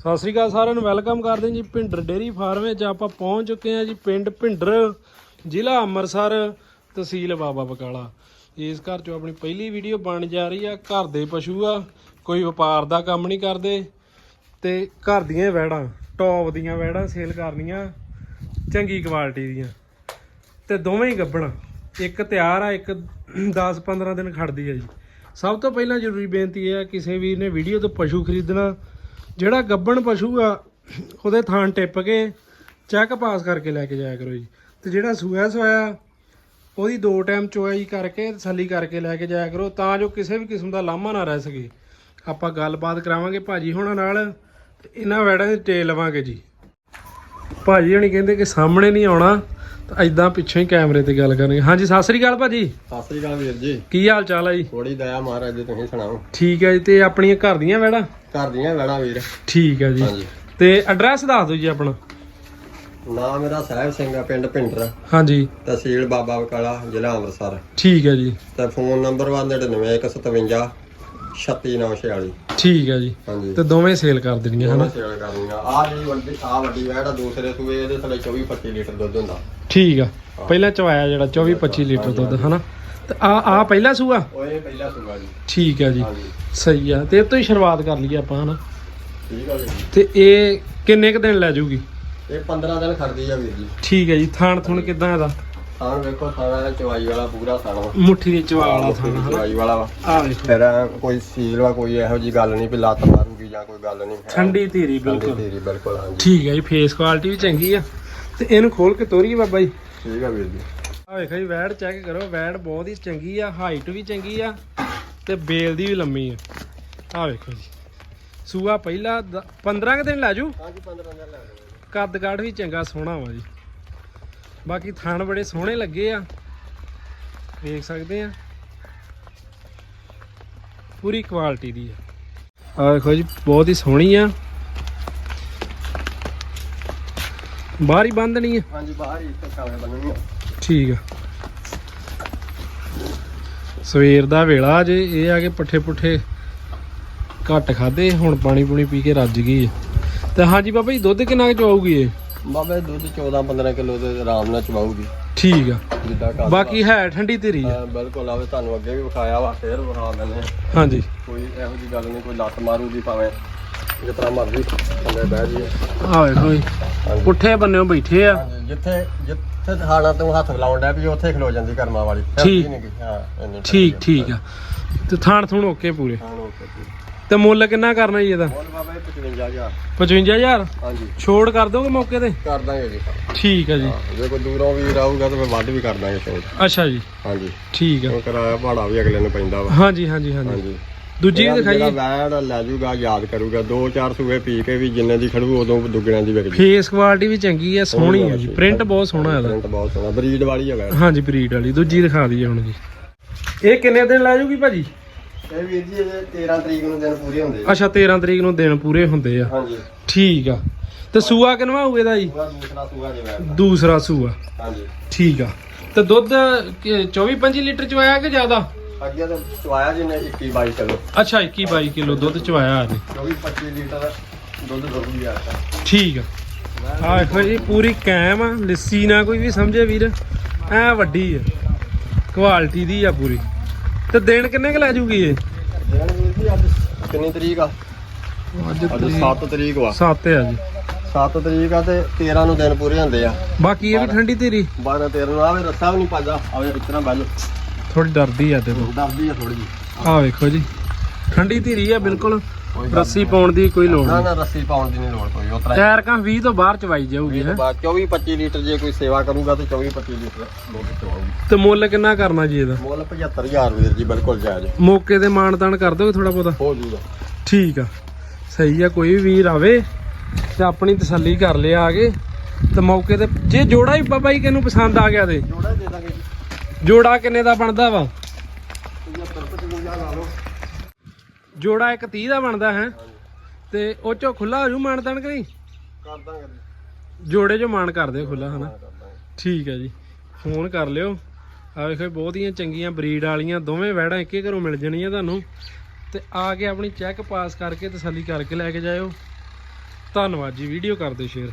ਸਤਿ ਸ੍ਰੀ ਅਕਾਲ ਸਾਰਿਆਂ ਨੂੰ, ਵੈਲਕਮ ਕਰਦੇ ਹਾਂ ਜੀ ਭਿੰਡਰ ਡੇਰੀ ਫਾਰਮ ਵਿੱਚ। ਆਪਾਂ ਪਹੁੰਚ ਚੁੱਕੇ ਹਾਂ ਜੀ ਪਿੰਡ ਭਿੰਡਰ, ਜ਼ਿਲ੍ਹਾ ਅੰਮ੍ਰਿਤਸਰ, ਤਹਿਸੀਲ ਬਾਬਾ ਬਕਾਲਾ। ਇਸ ਘਰ ਚੋਂ ਆਪਣੀ ਪਹਿਲੀ ਵੀਡੀਓ ਬਣ ਜਾ ਰਹੀ ਆ। ਘਰ ਦੇ ਪਸ਼ੂ ਆ, ਕੋਈ ਵਪਾਰ ਦਾ ਕੰਮ ਨਹੀਂ ਕਰਦੇ। ਤੇ ਘਰ ਦੀਆਂ ਵੈੜਾਂ, ਟੌਪ ਦੀਆਂ ਵੈੜਾਂ ਸੇਲ ਕਰਨੀਆਂ, ਚੰਗੀ ਕੁਆਲਿਟੀ ਦੀਆਂ। ਤੇ ਦੋਵੇਂ ਹੀ ਗੱਬਣ ਇੱਕ ਤਿਆਰ ਆ, ਇੱਕ 10-15 ਦਿਨ ਖੜਦੀ ਆ ਜੀ। ਸਭ ਤੋਂ ਪਹਿਲਾਂ ਜ਼ਰੂਰੀ ਬੇਨਤੀ ਇਹ ਆ, ਕਿਸੇ ਵੀਰ ਨੇ ਵੀਡੀਓ ਤੋਂ ਪਸ਼ੂ ਖਰੀਦਣਾ ਜਿਹੜਾ ਗੱਬਣ ਪਸ਼ੂ ਆ ਉਹਦੇ ਥਾਂ ਟਿੱਪ ਕੇ ਚੈੱਕ ਪਾਸ ਕਰਕੇ ਲੈ ਕੇ ਜਾਇਆ ਕਰੋ ਜੀ। ਤੇ ਜਿਹੜਾ ਸੂਆ ਸੋਇਆ ਉਹਦੀ ਦੋ ਟਾਈਮ ਚੋਆਈ ਕਰਕੇ ਤਸੱਲੀ ਕਰਕੇ ਲੈ ਕੇ ਜਾਇਆ ਕਰੋ ਤਾਂ ਜੋ ਕਿਸੇ ਵੀ ਕਿਸਮ ਦਾ ਲਾਮਾ ਨਾ ਰਹਿ ਸਕੇ। ਆਪਾਂ ਗੱਲਬਾਤ ਕਰਾਵਾਂਗੇ ਭਾਜੀ ਹੋਣਾ ਨਾਲ ਤੇ ਇਹਨਾਂ ਵੈੜਾਂ ਦੀ ਟੇਲ ਲਵਾਂਗੇ ਜੀ। ਭਾਜੀ ਹਣੀ ਕਹਿੰਦੇ ਕਿ ਸਾਹਮਣੇ ਨਹੀਂ ਆਉਣਾ ਤਾਂ ਐਦਾਂ ਪਿੱਛੋਂ ਹੀ ਕੈਮਰੇ ਤੇ ਗੱਲ ਕਰਨਗੇ ਹਾਂਜੀ ਸਤਿ ਸ੍ਰੀ ਅਕਾਲ ਭਾਜੀ। ਸਤਿ ਸ੍ਰੀ ਅਕਾਲ ਵੀਰ ਜੀ। ਕੀ ਹਾਲ ਚਾਲ ਹੈ ਜੀ? ਥੋੜੀ ਦਇਆ ਮਹਾਰਾਜ ਜੀ ਤੁਸੀਂ ਸੁਣਾਓ? ਠੀਕ ਹੈ ਜੀ ਤੇ ਆਪਣੀਆਂ ਘਰ ਦੀਆਂ ਵੈੜਾਂ? ਘਰ ਦੀਆਂ ਲੈਣਾ ਵੀਰ। ਠੀਕ ਹੈ ਜੀ। ਹਾਂਜੀ। ਤੇ ਐਡਰੈਸ ਦੱਸ ਦਿਓ ਜੀ ਆਪਣਾ। ਨਾਮ ਮੇਰਾ ਸਾਹਿਬ ਸਿੰਘ ਆ ਪਿੰਡ ਭਿੰਡਰ। ਹਾਂਜੀ। ਤਹਿਸੀਲ ਬਾਬਾ ਬਕਾਲਾ ਜ਼ਿਲ੍ਹਾ ਅੰਮ੍ਰਿਤਸਰ। ਠੀਕ ਹੈ ਜੀ। ਤੇ ਫੋਨ ਨੰਬਰ ਵਾ 99157 36946 ਠੀਕ ਹੈ ਜੀ। ਹਾਂਜੀ। ਤੇ ਦੋਵੇਂ ਸੇਲ ਕਰ ਦੇਣੀਆਂ ਹਨਾ? ਸੇਲ ਕਰਨੀ ਆ ਜਿਹੜੀ ਵੱਡੀ ਆ ਵੱਡੀ ਵੈੜ ਆ ਦੂਸਰੇ ਸੂਏ ਇਹਦੇ ਥੱਲੇ 24 25 ਲੀਟਰ ਦੁੱਧ ਹੁੰਦਾ। ਠੀਕ ਆ। ਪਹਿਲਾਂ ਚਵਾਇਆ ਜਿਹੜਾ 24 25 ਲੀਟਰ ਦੁੱਧ ਹਨਾ? ਆ ਆ ਪਹਿਲਾ ਸੂਆ? ਇਹ ਪਹਿਲਾ ਸੂਆ ਜੀ। ਠੀਕ ਹੈ ਜੀ। ਹਾਂਜੀ। ਸਹੀ ਆ। ਤੇ ਇਹ ਤੋਂ ਹੀ ਸ਼ੁਰੂਆਤ ਕਰ ਲਈਏ ਆਪਾਂ ਹਨਾ? ਠੀਕ ਆ ਜੀ। ਤੇ ਇਹ ਕਿੰਨੇ ਕ ਦਿਨ ਲੈ ਜਾਊਗੀ ਇਹ 15 ਦਿਨ ਖੜਦੀ ਆ ਵੀਰ ਜੀ। ਠੀਕ ਹੈ ਜੀ। ਥਾਣ ਥੁਣ ਕਿਦਾਂ ਇਹਦਾ? ਥਾਣ ਵੇਖੋ ਥਾਣਾ ਚਵਾਈ ਵਾਲਾ ਪੂਰਾ ਥਾਣ ਵਾ। ਮੁੱਠੀ ਦੇ ਚਵਾ ਵਾਲਾ ਥਾਣ ਹਨਾ? ਚਵਾਈ ਵਾਲਾ ਵਾ। ਆ ਵੇਖੋ। ਫਿਰ ਐਂ ਕੋਈ ਸੀਲ ਵਾ ਕੋਈ ਇਹੋ ਜੀ ਗੱਲ ਨਹੀਂ ਵੀ ਲੱਤ ਮਾਰੂਗੀ ਜਾਂ ਕੋਈ ਗੱਲ ਨਹੀਂ। ਠੰਡੀ ਧੀਰੀ ਬਿਲਕੁਲ। ਤੇਰੀ ਬਿਲਕੁਲ ਹਾਂਜੀ। ਠੀਕ ਹੈ ਜੀ। ਫੇਸ ਕੁਆਲਿਟੀ ਵੀ ਚੰਗੀ ਆ। ਤੇ ਇਹਨੂੰ ਖੋਲ ਕੇ ਤੋਰੀਏ ਬਾਬਾ ਜੀ। ਠੀਕ ਆ ਵੀਰ ਜੀ। ਆ ਵੇਖੋ ਜੀ ਵੈੜ ਚੈੱਕ ਕਰੋ ਵੈੜ ਬਹੁਤ ਹੀ ਚੰਗੀ ਆ ਹਾਈਟ ਵੀ ਚੰਗੀ ਆ ਤੇ ਬੇਲ ਦੀ ਵੀ ਲੰਮੀ ਆ। ਆ ਵੇਖੋ ਜੀ ਸੂਆ ਪਹਿਲਾ ਦ- 15 ਕੁ ਦਿਨ ਲੈ ਜੂ ਹਾਂਜੀ 15 ਦਿਨ ਲੈ ਕੱਦ ਕਾਠ ਵੀ ਚੰਗਾ ਸੋਹਣਾ ਵਾ ਜੀ। ਬਾਕੀ ਥਣ ਬੜੇ ਸੋਹਣੇ ਲੱਗੇ ਆ। ਵੇਖ ਸਕਦੇ ਆ। ਪੂਰੀ ਕੁਆਲਿਟੀ ਦੀ ਆ। ਆ ਵੇਖੋ ਜੀ ਬਹੁਤ ਹੀ ਸੋਹਣੀ ਆ। ਬਾਹਰ ਹੀ ਬੰਦਣੀ ਆ। ਹਾਂਜੀ ਬਾਹਰ ਹੀ ਇੱਕ ਸਾਵੇਂ ਬੰਨਣੀ ਆ। ਠੀਕ ਆ। ਸਵੇਰ ਦਾ ਵੇਲਾ ਜੇ ਇਹ ਆ ਕੇ ਪੱਠੇ ਪੁੱਠੇ ਘੱਟ ਖਾਦੇ ਹੁਣ ਪਾਣੀ ਪੂਣੀ ਪੀ ਕੇ ਰੱਜ ਗਈ ਹੈ ਤੇ ਹਾਂਜੀ ਬਾਬਾ ਜੀ ਦੁੱਧ ਕਿੰਨਾ ਕੁ ਇਹ? ਬਾਬੇ ਦੁੱਧ 14 15 ਕਿਲੋ ਦੇ ਆਰਾਮ ਨਾਲ ਚਵਾਉਗੀ ਠੀਕ ਆ। ਜਿੱਦਾਂ ਬਾਕੀ ਹੈ ਠੰਡੀ ਧੀਰੀ ਆ। ਬਿਲਕੁਲ ਆਵੇ ਤੁਹਾਨੂੰ ਅੱਗੇ ਵੀ ਵਿਖਾਇਆ ਵਾ ਫੇਰ ਵਿਖਾ ਦਿੰਦੇ ਆ। ਹਾਂਜੀ। ਕੋਈ ਇਹੋ ਜੀ ਗੱਲ ਨਹੀਂ ਕੋਈ ਲੱਤ ਮਾਰੂਗੀ ਭਾਵੇਂ ਤਰ੍ਹਾਂ ਮਰਜ਼ੀ ਥੱਲੇ ਬਹਿ ਜੀ ਆ ਵੇਖੋ ਜੀ ਪੁੱਠੇ ਬੰਨਿਓ ਬੈਠੇ ਆ। ਜਿੱਥੇ ਜਿੱਥੇ ਥਾਣਾ ਤੋਂ ਹੱਥ ਲਾਉਣ ਡਿਆ ਵੀ ਉੱਥੇ ਖਲੋ ਜਾਂਦੀ ਕਰਮਾਂ ਵਾਲੀ। ਫਿਰ ਠੀਕ। ਕੀ ਨੀ ਗੀ, ਹਾਂ ਇੰਨੀ ਠੀਕ ਠੀਕ ਆ। ਤੇ ਥਾਣ ਥੁਣ ਓਕੇ ਪੂਰੇ? ਹਾਂ ਓਕੇ ਜੀ ਤੇ ਮੁੱਲ ਕਿੰਨਾ ਕਰਨਾ ਜੀ ਇਹਦਾ? ਬੋਲ ਬਾਬਾ ਇਹ 55000 55000 ਹਾਂਜੀ। ਛੋੜ ਕਰ ਦੋਗੇ ਮੌਕੇ ਤੇ? ਕਰ ਦਾਂਗੇ ਜੀ। ਠੀਕ ਆ ਜੀ। ਹਾਂ, ਜੇ ਕੋਈ ਦੂਰੋਂ ਵੀ ਆਊਗਾ ਤਾਂ ਫਿਰ ਵੱਧ ਵੀ ਕਰ ਦਾਂਗੇ ਅੱਛਾ ਜੀ। ਹਾਂਜੀ। ਠੀਕ ਆ। ਉਹ ਕਿਰਾਇਆ ਭਾੜਾ ਵੀ ਅਗਲੇ ਨੂੰ ਪੈਂਦਾ ਵਾ। ਹਾਂਜੀ ਹਾਂਜੀ ਹਾਂਜੀ। ਹਾਂਜੀ। ਦੂਜੀ ਵੀ ਦਿਖਾਈਏ। ਵੈੜ ਲੈ ਜੂਗਾ ਯਾਦ ਕਰੂਗਾ। ਦੋ ਚਾਰ ਸੂਏ ਪੀ ਕੇ ਵੀ ਜਿੰਨੇ ਦੀ ਖੜੂ ਉਦੋਂ ਦੁੱਗਣਿਆਂ ਦੀ ਵਿਕ ਜੂ ਫੇਸ ਕੁਆਲਿਟੀ ਵੀ ਚੰਗੀ ਆ ਸੋਹਣੀ ਆ ਜੀ। ਪ੍ਰਿੰਟ ਬਹੁਤ ਸੋਹਣਾ ਇਹਦਾ। ਪ੍ਰਿੰਟ ਬਹੁਤ ਸੋਹਣਾ। ਬਰੀਡ ਵਾਲੀ ਆ ਵੈੜ। ਹਾਂਜੀ ਬਰੀਡ ਵਾਲੀ। ਦੂਜੀ ਦਿਖਾ ਦਈਏ ਹੁਣ ਜੀ। ਇਹ ਕਿੰਨੇ ਦਿਨ ਲੈ ਜੂਗੀ ਭਾਜੀ? ਇਹ ਵੀਰ ਜੀ ਇਹਦੇ 13 ਤਰੀਕ ਨੂੰ ਦਿਨ ਪੂਰੇ ਹੁੰਦੇ ਅੱਛਾ 13 ਤਰੀਕ ਨੂੰ ਦਿਨ ਪੂਰੇ ਹੁੰਦੇ ਆ। ਹਾਂਜੀ। ਠੀਕ ਆ। ਤੇ ਸੂਆ ਕਿਨਵਾ ਹੋਊ ਇਹਦਾ ਜੀ? ਦੂਸਰਾ ਸੂਆ ਜੇ ਵੈੜ। ਦੂਸਰਾ ਸੂਆ। ਹਾਂਜੀ। ਠੀਕ ਆ। ਤੇ ਦੁੱਧ 24 25 ਲੀਟਰ ਚ ਆਇਆ ਕਿ ਜ਼ਿਆਦਾ? ਅੱਗੇ ਤਾਂ ਚਵਾਇਆ ਜੀ ਨੇ 21 22 ਕਿਲੋ। ਅੱਛਾ 21 22 ਕਿਲੋ ਦੁੱਧ ਚ ਆਇਆ ਨੇ 24 25 ਲੀਟਰ ਦੁੱਧ ਦਊਗੀ ਆ ਠੀਕ ਆ। ਆ ਵੇਖੋ ਜੀ ਪੂਰੀ ਕਾਇਮ ਆ ਲੱਸੀ ਨਾ ਕੋਈ ਵੀ ਸਮਝੇ ਵੀਰ। ਐ ਵੱਡੀ ਆ। ਕੁਆਲਿਟੀ ਦੀ ਆ ਪੂਰੀ। ਤੇ ਦਿਨ ਕਿੰਨੇ ਕ ਲੈ ਜੂਗੀ ਇਹ? ਦਿਨ ਵੀਰ ਜੀ ਅੱਜ ਕਿੰਨੀ ਤਰੀਕ ਆ? ਅੱਜ ਅੱਜ 7 ਤਰੀਕ ਵਾ। 7 ਆ ਜੀ। 7 ਤਰੀਕ ਆ ਤੇ 13 ਨੂੰ ਦਿਨ ਪੂਰੇ ਹੁੰਦੇ ਆ। ਬਾਕੀ ਇਹ ਵੀ ਠੰਡੀ ਤੇਰੀ 12 13 ਨੂੰ ਆਵੇ ਰੱਸਾ ਵੀ ਨਹੀਂ ਪਾਜਾ ਆਵੇ ਇਤਨਾ ਬੱਲ ਥੋੜੀ ਡਰਦੀ ਆ ਤੇ ਡਰਦੀ ਆ ਥੋੜੀ ਜੀ ਆ ਵੇਖੋ ਜੀ। ਠੰਡੀ ਧੀਰੀ ਆ ਬਿਲਕੁਲ। ਰੱਸੀ ਪਾਉਣ ਦੀ ਕੋਈ ਲੋੜ ਨਾ ਨਹੀਂ। ਨਾ ਰੱਸੀ ਪਾਉਣ ਦੀ ਨਹੀਂ ਲੋੜ ਕੋਈ ਉਤਰਾ ਟਾਇਰ ਕਾਂ 20 ਤੋਂ ਬਾਹਰ ਚਵਾਈ ਜਾਊਗੀ ਹੈ। 24 25 ਲੀਟਰ ਜੇ ਕੋਈ ਸੇਵਾ ਕਰੂਗਾ ਤੇ 24 25 ਲੀਟਰ ਦੁੱਧ ਚਵਾਉਗੀ ਤੇ ਮੁੱਲ ਕਿੰਨਾ ਕਰਨਾ ਜੀ ਇਹਦਾ? ਮੁੱਲ 75000 ਵੀਰ ਜੀ ਬਿਲਕੁਲ ਜਾਇਜ਼। ਮੌਕੇ ਤੇ ਮਾਨਤਾਨ ਕਰ ਦੋਗੇ ਥੋੜਾ ਬਹੁਤਾ? ਹੋ ਜੂਗਾ। ਠੀਕ ਆ। ਸਹੀ ਆ ਕੋਈ ਵੀ ਵੀਰ ਆਵੇ ਤੇ ਆਪਣੀ ਤਸੱਲੀ ਕਰ ਲਿਆ ਆ ਕੇ। ਤੇ ਮੌਕੇ ਤੇ ਜੇ ਜੋੜਾ ਹੀ ਬਾਬਾ ਜੀ ਕਿਨੂੰ ਪਸੰਦ ਆ ਗਿਆ ਤੇ। ਜੋੜਾ ਦੇ ਦਾਂਗੇ ਜੀ। ਜੋੜਾ ਕਿੰਨੇ ਦਾ ਬਣਦਾ ਵਾ? 75 55 ਲਾ ਲਓ। ਜੋੜਾ ਇੱਕ 30 ਦਾ ਬਣਦਾ ਹੈ। ਤੇ ਉਹ ਚੋਂ ਖੁੱਲਾ ਹੋ ਜੂ ਮਾਨਤਾਨ ਕਿ ਨਹੀਂ ਕਰ ਦਾਂਗੇ ਜੀ। ਜੋੜੇ ਚੋਂ ਮਾਨ ਕਰ ਦਿਓ ਖੁੱਲਾ ਹਨਾ? ਠੀਕ ਹੈ ਜੀ। ਫੋਨ ਕਰ ਲਿਓ। ਆ ਵੇਖੋ ਬਹੁਤੀਆਂ ਚੰਗੀਆਂ ਬਰੀਡ ਵਾਲੀਆਂ ਦੋਵੇਂ ਵੈੜਾਂ ਇੱਕੇ ਘਰੋਂ ਮਿਲ ਜਾਣੀਆਂ ਤੁਹਾਨੂੰ। ਤੇ ਆ ਕੇ ਆਪਣੀ ਚੈੱਕ ਪਾਸ ਕਰਕੇ ਤਸੱਲੀ ਕਰਕੇ ਲੈ ਕੇ ਜਾਇਓ। ਧੰਨਵਾਦ ਜੀ ਵੀਡੀਓ ਕਰ ਦਿਓ ਸ਼ੇਅਰ